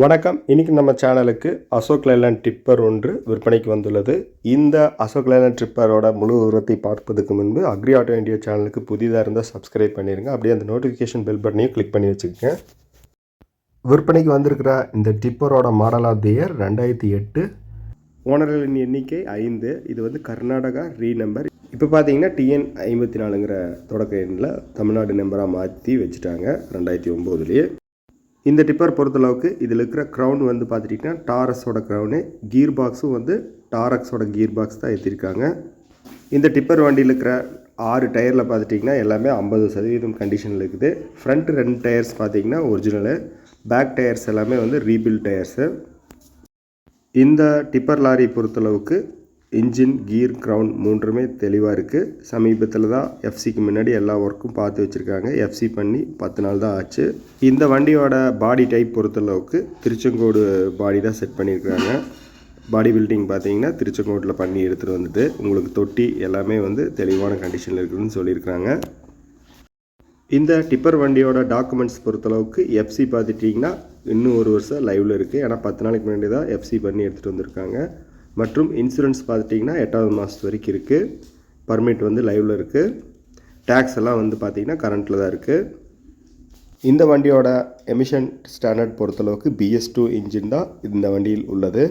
வணக்கம். இன்றைக்கி நம்ம சேனலுக்கு அசோக் லைலாண்ட் டிப்பர் ஒன்று விற்பனைக்கு வந்துள்ளது. இந்த அசோக் லைலாண்ட் டிப்பரோட முழு விவரத்தை பார்ப்பதற்கு முன்பு அக்ரி ஆட்டோ இண்டியா சேனலுக்கு புதிதாக இருந்தால் சப்ஸ்கிரைப் பண்ணிடுங்க அப்படியே அந்த நோட்டிஃபிகேஷன் பெல் பட்டனையும் கிளிக் பண்ணி வச்சுக்கோங்க. விற்பனைக்கு வந்திருக்கிற இந்த டிப்பரோட மாடல் ஆஃப் தி இயர் ரெண்டாயிரத்தி எட்டு. ஓனர்களின் எண்ணிக்கை ஐந்து. இது வந்து கர்நாடகா ரீ நம்பர் இப்போ பார்த்தீங்கன்னா டிஎன் ஐம்பத்தி நாலுங்கிற தொடக்க எண்ணில் தமிழ்நாடு நம்பராக மாற்றி வச்சுட்டாங்க. ரெண்டாயிரத்தி ஒம்போதுலேயே இந்த டிப்பர் பொறுத்தளவுக்கு இதில் இருக்கிற க்ரௌன் வந்து பார்த்துட்டிங்கன்னா டாரஸோட க்ரௌனு கீர் பாக்ஸும் வந்து டாரக்ஸோட கீர் பாக்ஸ் தான் ஏற்றிருக்காங்க இந்த டிப்பர் வண்டியில் இருக்கிற ஆறு டயரில் பார்த்துட்டிங்கன்னா எல்லாமே ஐம்பது சதவீதம் கண்டிஷனில் இருக்குது. ஃப்ரண்ட் ரெண்டு டயர்ஸ் பார்த்தீங்கன்னா ஒரிஜினலு பேக் டயர்ஸ் எல்லாமே வந்து ரீபில்ட் டயர்ஸு இந்த டிப்பர் லாரி பொறுத்தளவுக்கு இன்ஜின் கீர் க்ரௌண்ட் மூன்றுமே தெளிவாக இருக்குது சமீபத்தில் தான் எஃப்சிக்கு முன்னாடி எல்லா ஒர்க்கும் பார்த்து வச்சுருக்காங்க. எஃப்சி பண்ணி பத்து நாள் தான் ஆச்சு. இந்த வண்டியோட பாடி டைப் பொறுத்தளவுக்கு திருச்செங்கோடு பாடி தான் செட் பண்ணியிருக்காங்க பாடி பில்டிங் பார்த்தீங்கன்னா திருச்செங்கோட்டில் பண்ணி எடுத்துகிட்டு வந்துட்டு உங்களுக்கு தொட்டி எல்லாமே வந்து தெளிவான கண்டிஷனில் இருக்குதுன்னு சொல்லியிருக்காங்க இந்த டிப்பர் வண்டியோட டாக்குமெண்ட்ஸ் பொறுத்தளவுக்கு எஃப்சி பார்த்துட்டிங்கன்னா இன்னும் ஒரு வருஷம் லைவில் இருக்குது ஏன்னா பத்து நாளைக்கு முன்னாடி தான் எஃப்சி பண்ணி எடுத்துகிட்டு வந்திருக்காங்க. மற்றும் இன்சூரன்ஸ் பார்த்துட்டிங்கன்னா எட்டாவது மாதத்து வரைக்கும் இருக்குது பர்மிட் வந்து லைவில் இருக்குது டேக்ஸ் எல்லாம் வந்து பார்த்திங்கன்னா கரண்ட்டில் தான் இருக்குது இந்த வண்டியோட எமிஷன் ஸ்டாண்டர்ட் பொறுத்தளவுக்கு பிஎஸ் டூ இன்ஜின் தான் இந்த வண்டியில் உள்ளது.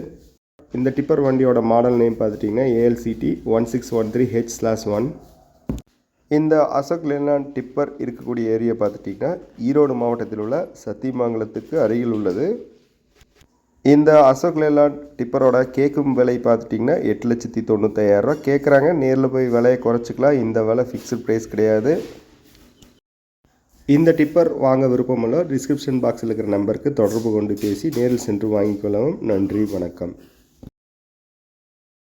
இந்த டிப்பர் வண்டியோட மாடல் நேம் பார்த்துட்டிங்கன்னா ALCD one six one three H slash one இந்த அசோக் லேலாண்ட் டிப்பர் இருக்கக்கூடிய ஏரியா பார்த்துட்டிங்கன்னா ஈரோடு மாவட்டத்தில் உள்ள சத்தியமங்கலத்துக்கு அருகில் உள்ளது. இந்த அசோக் லேலாண்ட் டிப்பரோட கேட்கும் விலை பார்த்துட்டிங்கன்னா எட்டு லட்சத்தி தொண்ணூத்தாயிரரூவா கேட்குறாங்க நேரில் போய் விலையை குறைச்சிக்கலாம். இந்த விலை ஃபிக்ஸ்டு ப்ரைஸ் கிடையாது. இந்த டிப்பர் வாங்க விருப்பமுள்ள டிஸ்கிரிப்ஷன் பாக்ஸில் இருக்கிற நம்பருக்கு தொடர்பு கொண்டு பேசி நேரில் சென்று வாங்கிக்கொள்ளவும் நன்றி வணக்கம்.